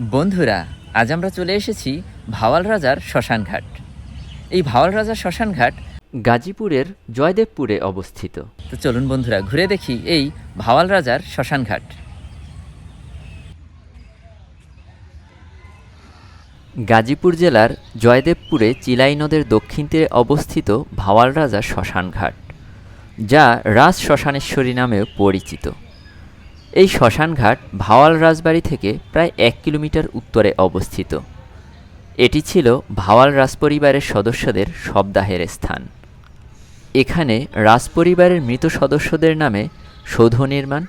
বন্ধুরা, আজ আমরা চলে এসেছি ভাওয়াল রাজার শ্মশানঘাট। এই ভাওয়াল রাজার শ্মশানঘাট গাজীপুরের জয়দেবপুরে অবস্থিত। তো চলুন বন্ধুরা, ঘুরে দেখি এই ভাওয়াল রাজার শ্মশানঘাট। গাজীপুর জেলার জয়দেবপুরে চিলাই নদের দক্ষিণ তীরে অবস্থিত ভাওয়াল রাজার শ্মশানঘাট, যা রাজ শ্মশানেশ্বরী নামেও পরিচিত। এই শ্মশানঘাট ভাওয়াল রাজবাড়ি থেকে প্রায় এক কিলোমিটার উত্তরে অবস্থিত। এটি ছিল ভাওয়াল রাজপরিবারের সদস্যদের শবদাহের স্থান। এখানে রাজপরিবারের মৃত সদস্যদের নামে সৌধ নির্মাণ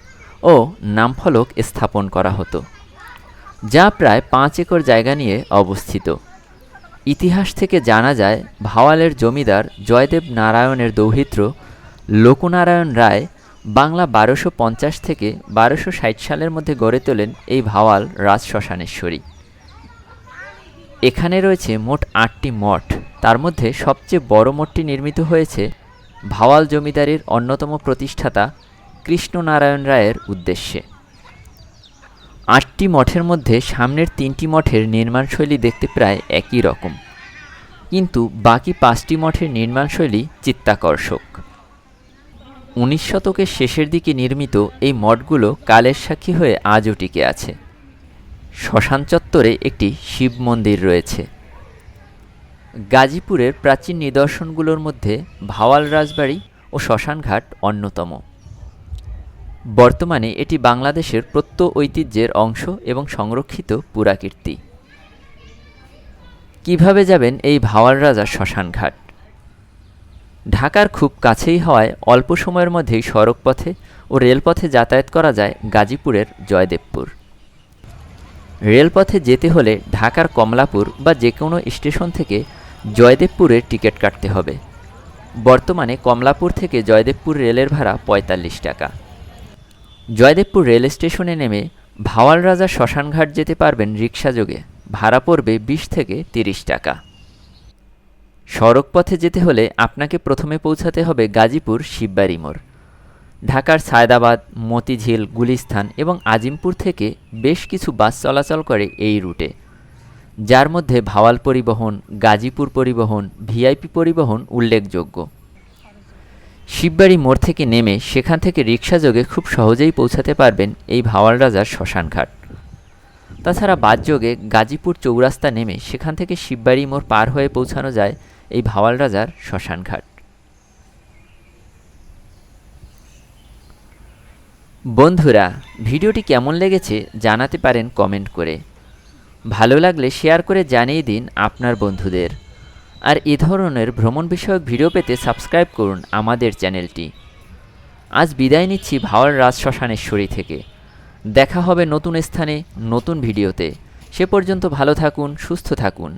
ও নামফলক স্থাপন করা হতো, যা প্রায় পাঁচ একর জায়গা নিয়ে অবস্থিত। ইতিহাস থেকে জানা যায়, ভাওয়ালের জমিদার জয়দেব নারায়ণের দৌহিত্র লোকনারায়ণ রায় বাংলা বারোশো পঞ্চাশ থেকে বারোশো ষাট সালের মধ্যে গড়ে তোলেন এই ভাওয়াল রাজ শ্মশানেশ্বরী। এখানে রয়েছে মোট আটটি মঠ। তার মধ্যে সবচেয়ে বড় মঠটি নির্মিত হয়েছে ভাওয়াল জমিদারির অন্যতম প্রতিষ্ঠাতা কৃষ্ণনারায়ণ রায়ের উদ্দেশ্যে। আটটি মঠের মধ্যে সামনের তিনটি মঠের নির্মাণশৈলী দেখতে প্রায় একই রকম। কিন্তু বাকি পাঁচটি মঠের নির্মাণশৈলী চিত্তাকর্ষক। উনিশ শতকের শেষের দিকে নির্মিত এই মঠগুলো কালের সাক্ষী হয়ে আজও টিকে আছে। শ্মশান চত্বরে একটি শিব মন্দির রয়েছে। গাজীপুরের প্রাচীন নিদর্শনগুলোর মধ্যে ভাওয়াল রাজবাড়ি ও শ্মশানঘাট অন্যতম। বর্তমানে এটি বাংলাদেশের প্রত্য ঐতিহ্যের অংশ এবং সংরক্ষিত পুরাকীর্তি। কীভাবে যাবেন এই ভাওয়াল রাজার শ্মশানঘাট? ঢাকার খুব কাছেই হওয়ায় অল্প সময়ের মধ্যেই সড়কপথে ও রেলপথে যাতায়াত করা যায় গাজীপুরের জয়দেবপুর। রেলপথে যেতে হলে ঢাকার কমলাপুর বা যে কোনো স্টেশন থেকে জয়দেবপুরের টিকিট কাটতে হবে। বর্তমানে কমলাপুর থেকে জয়দেবপুর রেলের ভাড়া পঁয়তাল্লিশ টাকা। জয়দেবপুর রেল স্টেশনে নেমে ভাওয়াল রাজা শ্মশানঘাট যেতে পারবেন রিক্সাযোগে ভাড়া পড়বে বিশ থেকে তিরিশ টাকা। সড়ক পথে যেতে হলে আপনাকে প্রথমে পৌঁছাতে হবে গাজীপুর শিববাড়ি মোড়। ঢাকার সায়দাবাদ, মতিঝিল গুলিস্থান এবং আজিমপুর থেকে বেশ কিছু বাস চলাচল করে এই রুটে। যার মধ্যে ভাওয়াল পরিবহন, গাজীপুর পরিবহন, ভিআইপি পরিবহন উল্লেখযোগ্য। শিববাড়ি মোড় থেকে নেমে সেখান থেকে রিক্সাযোগে খুব সহজেই পৌঁছাতে পারবেন এই ভাওয়াল রাজার শ্মশানঘাট। তাছাড়া বাদযোগে গাজীপুর চৌরাস্তা নেমে সেখান থেকে শিববাড়ি মোড় পার হয়ে পৌঁছানো যায় এই ভাওয়াল রাজার শ্মশানঘাট। বন্ধুরা, ভিডিওটি কেমন লেগেছে জানাতে পারেন কমেন্ট করে। ভালো লাগলে শেয়ার করে জানিয়ে দিন আপনার বন্ধুদের। আর এ ধরনের ভ্রমণ বিষয়ক ভিডিও পেতে সাবস্ক্রাইব করুন আমাদের চ্যানেলটি। আজ বিদায় নিচ্ছি ভাওয়াল রাজ শ্মশানেশ্বরী থেকে। দেখা হবে নতুন স্থানে, নতুন ভিডিওতে। সে পর্যন্ত ভালো থাকুন, সুস্থ থাকুন।